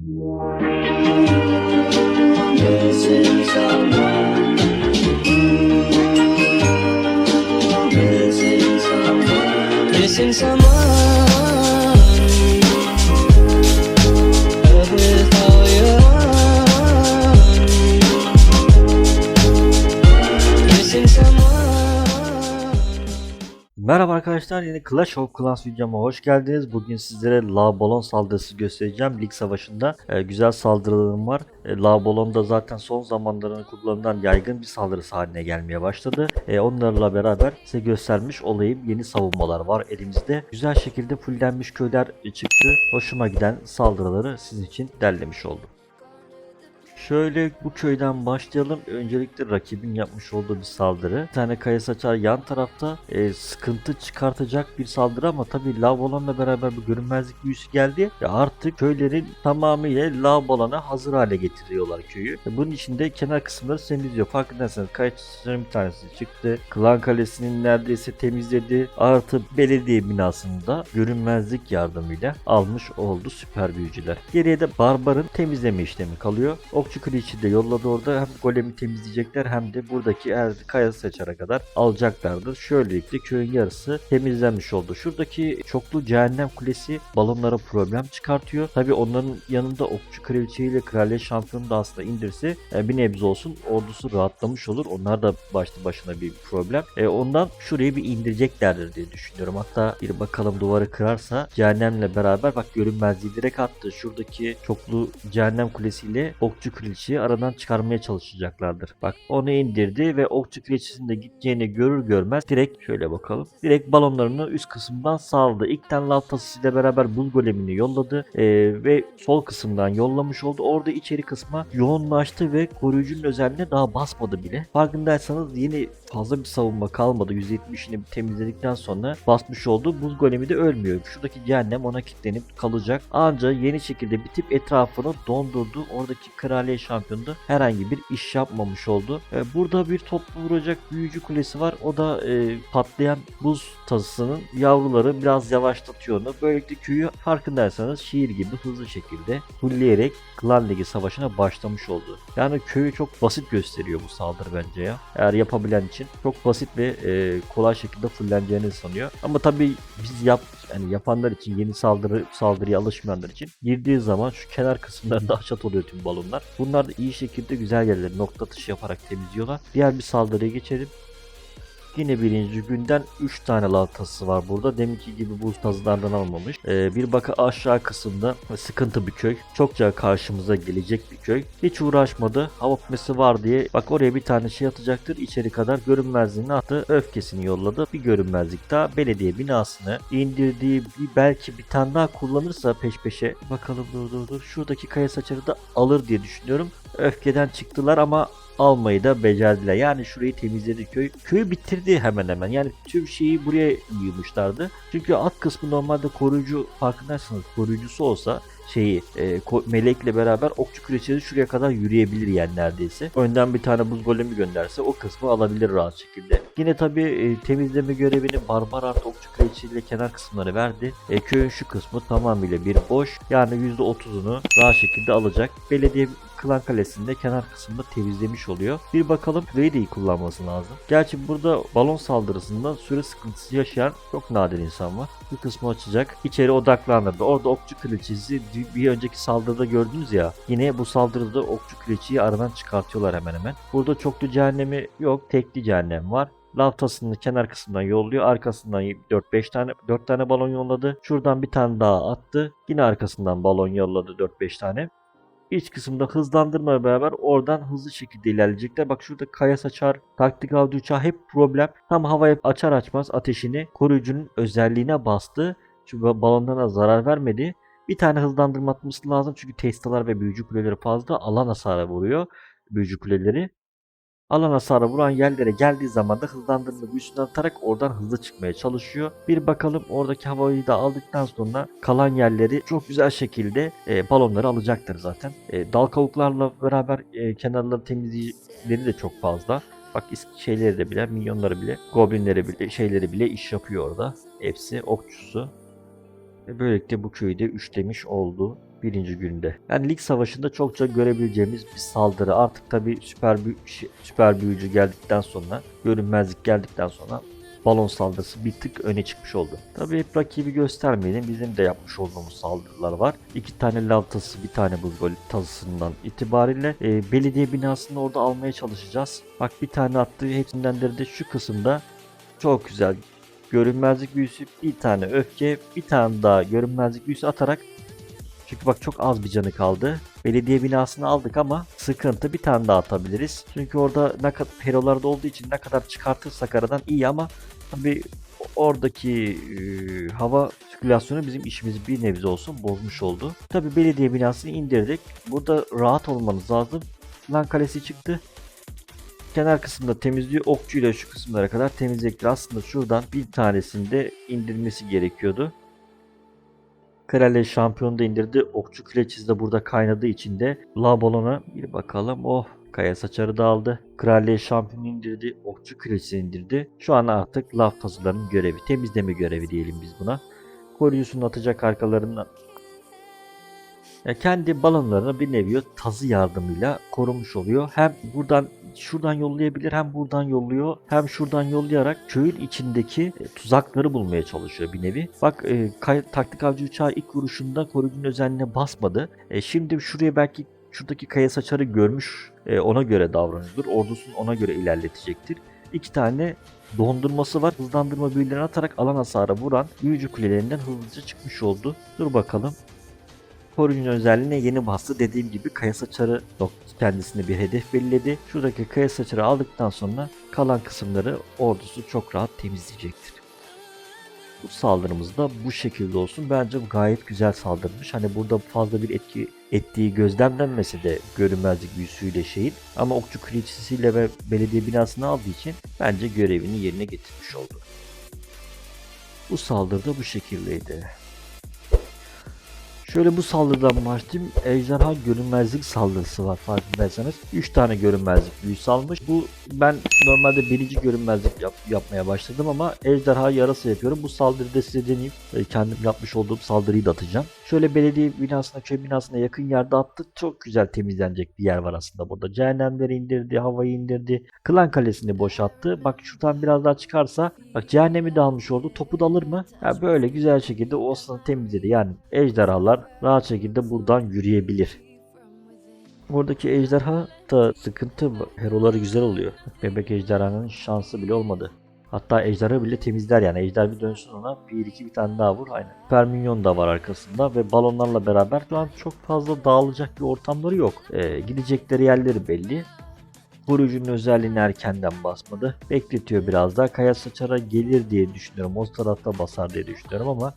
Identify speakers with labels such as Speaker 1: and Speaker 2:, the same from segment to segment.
Speaker 1: Thank you.
Speaker 2: Merhaba arkadaşlar yeni Clash of Clans videoma hoş geldiniz. Bugün sizlere La Balon saldırısı göstereceğim. Lig savaşında e, güzel saldırılarım var. E, La Balon da zaten son zamanların kullanılan yaygın bir saldırısı haline gelmeye başladı. E, onlarla beraber size göstermiş olayım. Yeni savunmalar var elimizde. Güzel şekilde fullenmiş köyler çıktı. Hoşuma giden saldırıları sizin için derlemiş oldum. Şöyle bu köyden başlayalım. Öncelikle rakibin yapmış olduğu bir saldırı. Bir tane kaya saçar yan tarafta e, sıkıntı çıkartacak bir saldırı ama tabii lav olanla beraber bir görünmezlik büyüsü geldi. Ve artık köylerin tamamıyla lav olana hazır hale getiriyorlar köyü. E, bunun için de kenar kısımları temizliyor. Farkındaysanız kaya saçarın bir tanesi çıktı. Klan Kalesi'nin neredeyse temizledi. Artı belediye binasını da görünmezlik yardımıyla almış oldu süper büyücüler. Geriye de Barbar'ın temizleme işlemi kalıyor. Okçu Kraliçi de yolladı orada hem golemi temizleyecekler hem de buradaki er, kaya saçara kadar alacaklardır. Şöylelikle köyün yarısı temizlenmiş oldu. Şuradaki çoklu cehennem kulesi balonlara problem çıkartıyor. Tabi onların yanında Okçu Kraliçe ile Kraliyet Şampiyonu da aslında indirse e, bir nebze olsun ordusu rahatlamış olur. Onlar da başlı başına bir problem. E, ondan şurayı bir indireceklerdir diye düşünüyorum. Hatta bir bakalım duvarı kırarsa cehennemle beraber bak görünmezliği direkt attı. Şuradaki çoklu cehennem kulesiyle Okçu Kraliçeyi aradan çıkarmaya çalışacaklardır. Bak onu indirdi ve Okçu de gideceğini görür görmez direkt şöyle bakalım. Direkt balonlarını üst kısımdan saldı. İlk tane lav beraber buz golemini yolladı Ee, ve sol kısımdan yollamış oldu. Orada içeri kısma yoğunlaştı ve koruyucunun özelliğine daha basmadı bile. Farkındaysanız yeni fazla bir savunma kalmadı. %70'ini temizledikten sonra basmış oldu. Buz golemi de ölmüyor. Şuradaki cehennem ona kilitlenip kalacak. Ancak yeni şekilde bitip etrafını dondurdu. Oradaki kraliyet şampiyonu da herhangi bir iş yapmamış oldu. Ee, burada bir toplu vuracak büyücü kulesi var. O da e, patlayan buz tasısının yavruları biraz yavaşlatıyor onu. Böylelikle köyü farkındaysanız şiir gibi hızlı şekilde fulleyerek Klan Ligi savaşına başlamış oldu. Yani köyü çok basit gösteriyor bu saldırı bence ya. Eğer yapabilen için çok basit ve e, kolay şekilde fulleneceğini sanıyor. Ama tabii biz yap yani yapanlar için yeni saldırı saldırıya alışmayanlar için girdiği zaman şu kenar kısımlarında haşat oluyor tüm balonlar. Bunlar da iyi şekilde güzel yerleri nokta atışı yaparak temizliyorlar. Diğer bir saldırıya geçelim. Yine birinci günden 3 tane lav tası var burada. Deminki gibi buz tazılardan almamış. Ee, bir baka aşağı kısımda sıkıntı bir köy. Çokça karşımıza gelecek bir köy. Hiç uğraşmadı. Hava pumesi var diye. Bak oraya bir tane şey atacaktır. İçeri kadar görünmezliğini attı. Öfkesini yolladı. Bir görünmezlik daha. Belediye binasını indirdiği bir belki bir tane daha kullanırsa peş peşe. Bakalım dur dur dur. Şuradaki kaya saçarı da alır diye düşünüyorum. Öfkeden çıktılar ama almayı da becerdiler. Yani şurayı temizledi köy. Köyü bitirdi hemen hemen. Yani tüm şeyi buraya yığmışlardı. Çünkü alt kısmı normalde koruyucu farkındaysanız koruyucusu olsa şeyi e, melekle beraber okçu kraliçesi şuraya kadar yürüyebilir yani neredeyse. Önden bir tane buz golemi gönderse o kısmı alabilir rahat şekilde. Yine tabi e, temizleme görevini barbar artı okçu kraliçesiyle kenar kısımları verdi. E, köyün şu kısmı tamamıyla bir boş. Yani %30'unu rahat şekilde alacak. Belediye Klan Kalesi'nde kenar kısmında temizlemiş oluyor. Bir bakalım iyi kullanması lazım. Gerçi burada balon saldırısında süre sıkıntısı yaşayan çok nadir insan var. Bu kısmı açacak. İçeri odaklandırdı. Orada okçu kraliçesi bir önceki saldırıda gördünüz ya. Yine bu saldırıda okçu kraliçeyi aradan çıkartıyorlar hemen hemen. Burada çoklu cehennemi yok. Tekli cehennem var. Lav tasını kenar kısmından yolluyor. Arkasından 4-5 tane 4 tane balon yolladı. Şuradan bir tane daha attı. Yine arkasından balon yolladı 4-5 tane. İç kısımda hızlandırma beraber oradan hızlı şekilde ilerleyecekler. Bak şurada kaya saçar, taktik avcı uçağı hep problem. Tam havaya açar açmaz ateşini koruyucunun özelliğine bastı. Şu balondan zarar vermedi. Bir tane hızlandırma atması lazım çünkü testalar ve büyücü kuleleri fazla alan hasarı vuruyor. Büyücü kuleleri. Alan hasarı vuran yerlere geldiği zaman da hızlandırma büyüsünü atarak oradan hızlı çıkmaya çalışıyor. Bir bakalım oradaki havayı da aldıktan sonra kalan yerleri çok güzel şekilde e, balonları alacaktır zaten. E, dal kavuklarla beraber e, kenarları temizleyicileri de çok fazla. Bak şeyleri de bile, minyonları bile, goblinleri bile, şeyleri bile iş yapıyor orada. Hepsi okçusu. Ve böylelikle bu köyü de üçlemiş oldu. Birinci günde. Yani lig savaşında çokça görebileceğimiz bir saldırı. Artık tabi süper büyü, süper büyücü geldikten sonra, görünmezlik geldikten sonra balon saldırısı bir tık öne çıkmış oldu. Tabi hep rakibi göstermeyelim. Bizim de yapmış olduğumuz saldırılar var. İki tane lav tası, bir tane buz gol tasısından itibariyle e, belediye binasını orada almaya çalışacağız. Bak bir tane attığı hepsinden de şu kısımda çok güzel görünmezlik büyüsü, bir tane öfke, bir tane daha görünmezlik büyüsü atarak çünkü bak çok az bir canı kaldı. Belediye binasını aldık ama sıkıntı bir tane daha atabiliriz. Çünkü orada ne kadar perolarda olduğu için ne kadar çıkartırsak aradan iyi ama tabi oradaki e, hava sirkülasyonu bizim işimizi bir nebze olsun bozmuş oldu. Tabi belediye binasını indirdik. Burada rahat olmanız lazım. Lan kalesi çıktı. Kenar kısımda temizliyor. Okçuyla şu kısımlara kadar temizlektir. Aslında şuradan bir tanesini de indirmesi gerekiyordu. Kraliçe şampiyonu da indirdi. Okçu Kreçiz de burada kaynadığı için de La Balon'a bir bakalım. Oh Kaya saçarı da aldı. Kraliçe şampiyonu indirdi. Okçu Kreçiz'i indirdi. Şu an artık laf tazılarının görevi. Temizleme görevi diyelim biz buna. Koruyucusunu atacak arkalarından. Kendi balonlarını bir nevi tazı yardımıyla korumuş oluyor. Hem buradan şuradan yollayabilir hem buradan yolluyor hem şuradan yollayarak köyün içindeki e, tuzakları bulmaya çalışıyor bir nevi. Bak e, kay- taktik avcı uçağı ilk vuruşunda koruyucunun özelliğine basmadı. E, şimdi şuraya belki şuradaki kaya saçarı görmüş e, ona göre davranıyordur. Ordusunu ona göre ilerletecektir. İki tane dondurması var. Hızlandırma büyülerini atarak alan hasarı vuran büyücü kulelerinden hızlıca çıkmış oldu. Dur bakalım. Koruyucunun özelliğine yeni bastı. Dediğim gibi kaya saçarı kendisine bir hedef belirledi. Şuradaki kaya saçarı aldıktan sonra kalan kısımları ordusu çok rahat temizleyecektir. Bu saldırımız da bu şekilde olsun. Bence gayet güzel saldırmış. Hani burada fazla bir etki ettiği gözlemlenmese de görünmezlik büyüsüyle şeyin ama okçu kraliçesiyle ve belediye binasını aldığı için bence görevini yerine getirmiş oldu. Bu saldırı da bu şekildeydi. Şöyle bu saldırıdan başlayayım. Ejderha görünmezlik saldırısı var farkındaysanız. 3 tane görünmezlik büyüsü almış. Bu ben normalde birinci görünmezlik yap- yapmaya başladım ama ejderha yarası yapıyorum. Bu saldırıda size deneyip e, kendim yapmış olduğum saldırıyı da atacağım. Şöyle belediye binasına, köy binasına yakın yerde attı. Çok güzel temizlenecek bir yer var aslında burada. Cehennemleri indirdi, havayı indirdi. Klan kalesini boşalttı. Bak şuradan biraz daha çıkarsa bak cehennemi de almış oldu. Topu da alır mı? Ya böyle güzel şekilde o aslında temizledi. Yani ejderhalar rahat şekilde buradan yürüyebilir. Buradaki ejderha da sıkıntı. Heroları güzel oluyor. Bebek ejderhanın şansı bile olmadı. Hatta ejderha bile temizler yani. Ejder bir dönsün ona. Bir iki bir tane daha vur. Aynen. Süper da var arkasında ve balonlarla beraber şu an çok fazla dağılacak bir ortamları yok. Ee, gidecekleri yerleri belli. Koruyucunun özelliğini erkenden basmadı. Bekletiyor biraz daha. Kaya saçara gelir diye düşünüyorum. O tarafta basar diye düşünüyorum ama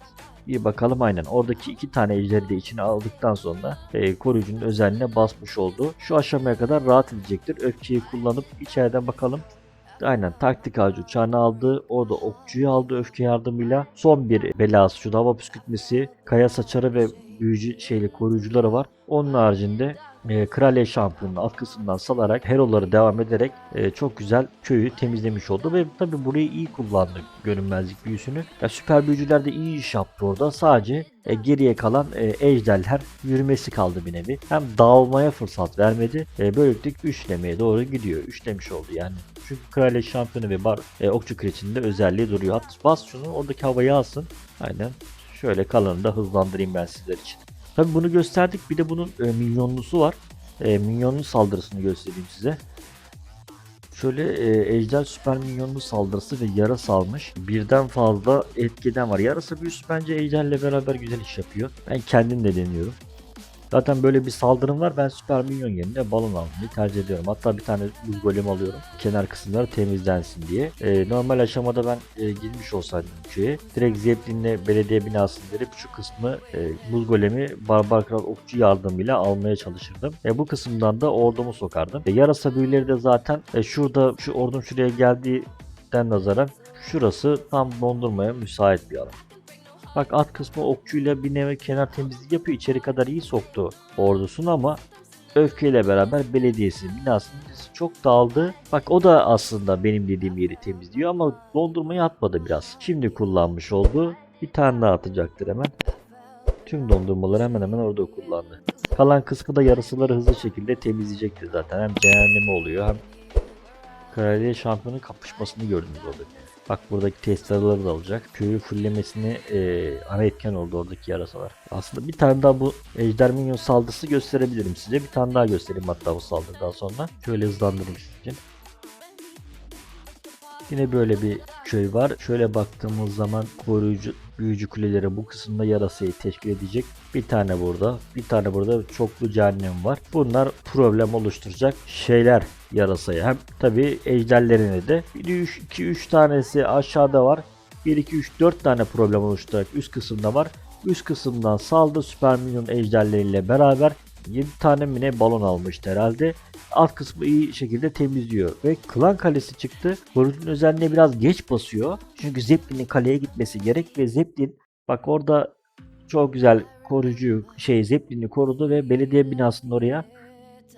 Speaker 2: bir bakalım aynen. Oradaki iki tane ejderi de içine aldıktan sonra e, koruyucunun özelliğine basmış oldu. Şu aşamaya kadar rahat edecektir. Öfkeyi kullanıp içeriden bakalım. Aynen taktik ağacı uçağını aldı. Orada okçuyu aldı öfke yardımıyla. Son bir belası şu hava püskürtmesi. Kaya saçarı ve büyücü şeyli koruyucuları var. Onun haricinde e, Kraliye şampiyonunu alt kısımdan salarak heroları devam ederek e, çok güzel köyü temizlemiş oldu ve tabi burayı iyi kullandı görünmezlik büyüsünü. Ya süper büyücüler de iyi iş yaptı orada. Sadece e, geriye kalan e, ejderler yürümesi kaldı bir nevi. Hem dağılmaya fırsat vermedi. Böylelikle üçlemeye doğru gidiyor. Üçlemiş oldu yani. Çünkü kraliye şampiyonu ve bar e, okçu kreçinde özelliği duruyor. At bas şunu oradaki havayı alsın. Aynen. Şöyle kalanını da hızlandırayım ben sizler için. Tabi bunu gösterdik. Bir de bunun e, minyonlusu var. E, minyonlu saldırısını göstereyim size. Şöyle e, ejder süper minyonlu saldırısı ve yara salmış. Birden fazla etkiden var. Yarasa büyüsü bence ejderle beraber güzel iş yapıyor. Ben kendim de deniyorum. Zaten böyle bir saldırım var. Ben süper minyon yerine balon almayı tercih ediyorum. Hatta bir tane buz golem alıyorum. Kenar kısımları temizlensin diye. Ee, normal aşamada ben e, girmiş olsaydım köye. Direkt Zeppelin'le belediye binasını verip şu kısmı e, buz golemi barbar kral okçu yardımıyla almaya çalışırdım. E, bu kısımdan da ordumu sokardım. E, yarasa büyüleri de zaten e, şurada şu ordum şuraya geldiğinden nazaran şurası tam dondurmaya müsait bir alan. Bak alt kısmı okçuyla bir nevi kenar temizlik yapıyor. İçeri kadar iyi soktu ordusunu ama öfkeyle beraber belediyesi binasının çok dağıldı. Bak o da aslında benim dediğim yeri temizliyor ama dondurmayı atmadı biraz. Şimdi kullanmış oldu. Bir tane daha atacaktır hemen. Tüm dondurmaları hemen hemen orada kullandı. Kalan kısmı da yarısıları hızlı şekilde temizleyecektir zaten. Hem cehennemi oluyor hem Kraliye şampiyonun kapışmasını gördünüz orada. Bak buradaki testaları da alacak. Köyü fullemesini e, ana etken oldu oradaki yarasalar. Aslında bir tane daha bu ejder minyon saldırısı gösterebilirim size. Bir tane daha göstereyim hatta bu saldırıdan sonra. Şöyle hızlandırayım sizin için. Yine böyle bir köy var. Şöyle baktığımız zaman koruyucu büyücü kuleleri bu kısımda yarasayı teşkil edecek. Bir tane burada, bir tane burada çoklu cehennem var. Bunlar problem oluşturacak şeyler yarasaya. Hem tabi ejderlerine de 1 2 3 tanesi aşağıda var. 1 2 3 4 tane problem oluşturacak üst kısımda var. Üst kısımdan saldı süper minyon ejderleriyle beraber 7 tane mi ne balon almıştı herhalde. Alt kısmı iyi şekilde temizliyor. Ve klan kalesi çıktı. Koruyucunun özelliğine biraz geç basıyor. Çünkü Zeppelin'in kaleye gitmesi gerek ve Zeppelin bak orada çok güzel koruyucu şey Zeppelin'i korudu ve belediye binasının oraya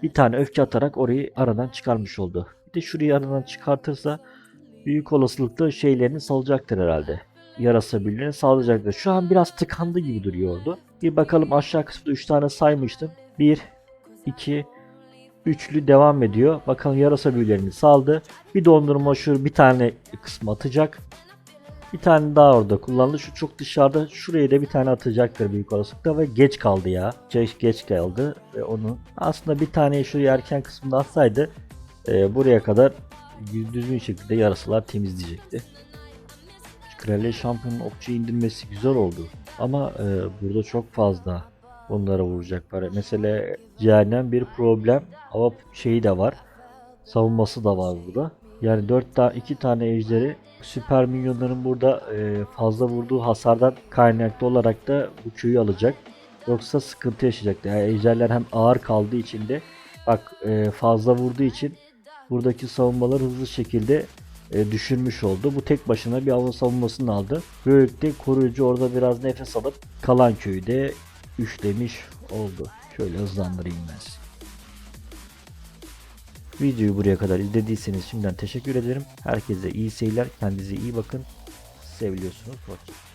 Speaker 2: bir tane öfke atarak orayı aradan çıkarmış oldu. Bir de şurayı aradan çıkartırsa büyük olasılıkla şeylerini salacaktır herhalde. Yarasa birliğini sağlayacaktır. Şu an biraz tıkandı gibi duruyordu. Bir bakalım aşağı kısmında 3 tane saymıştım. 1, 2, üçlü devam ediyor. Bakalım yarasa büyülerini saldı. Bir dondurma şu bir tane kısmı atacak. Bir tane daha orada kullandı. Şu çok dışarıda. Şuraya da bir tane atacaktır büyük olasılıkla ve geç kaldı ya. Geç, geç kaldı ve onu aslında bir tane şuraya erken kısmında atsaydı e, buraya kadar düzgün şekilde yarasalar temizleyecekti. Kraliye şampiyonun okçu indirmesi güzel oldu. Ama e, burada çok fazla onlara vuracak var. Mesela cehennem bir problem ama şeyi de var. Savunması da var burada. Yani 4 tane 2 tane ejderi süper minyonların burada e, fazla vurduğu hasardan kaynaklı olarak da bu köyü alacak. Yoksa sıkıntı yaşayacak. Yani ejderler hem ağır kaldığı için de bak e, fazla vurduğu için buradaki savunmaları hızlı şekilde e, düşürmüş oldu. Bu tek başına bir hava savunmasını aldı. Böylelikle koruyucu orada biraz nefes alıp kalan köyü de üçlemiş oldu. Şöyle hızlandırayım ben size. Videoyu buraya kadar izlediyseniz şimdiden teşekkür ederim. Herkese iyi seyirler. Kendinize iyi bakın. Seviliyorsunuz. Hoşçakalın.